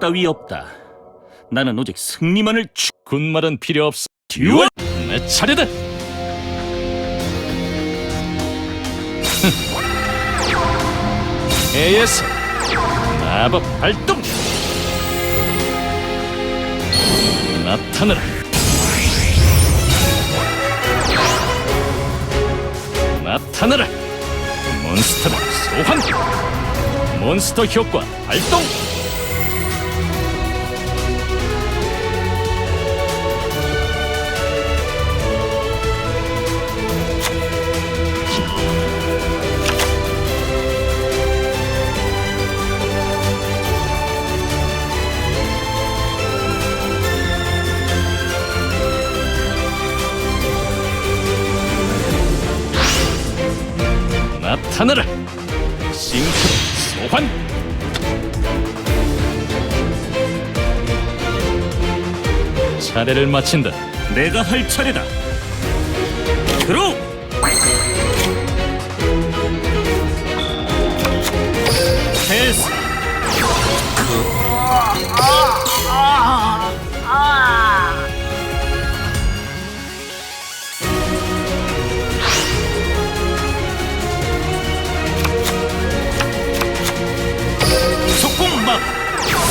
따위 없다. 나는 오직 승리만을 추... 군말은 필요 없어. 듀얼! 내 차례다. AS 마법 발동. 나타나라. 나타나라. 몬스터를 소환. 몬스터 효과 발동. 나타나라. 싱크로 소환. 차례를 마친다. 내가 할 차례다. 들어!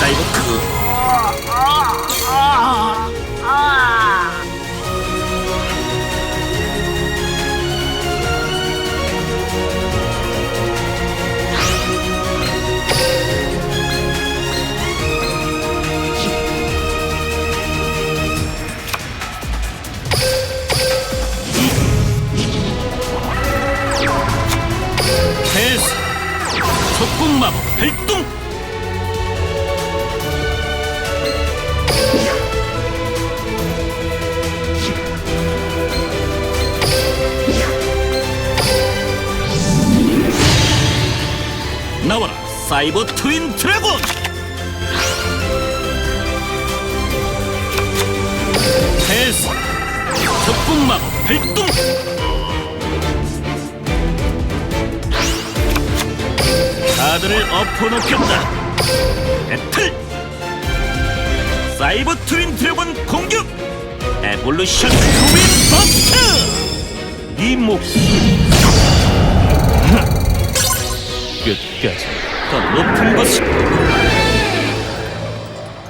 사이버크! 패스! 속공막 발동! 사이버 트윈 드래곤! 패스! 적군막 발동! 카드를 엎어놓겠다 배틀! 사이버 트윈 드래곤 공격! 에볼루션 트윈 버스트! 네 목숨 끝까지. 더 높은 것을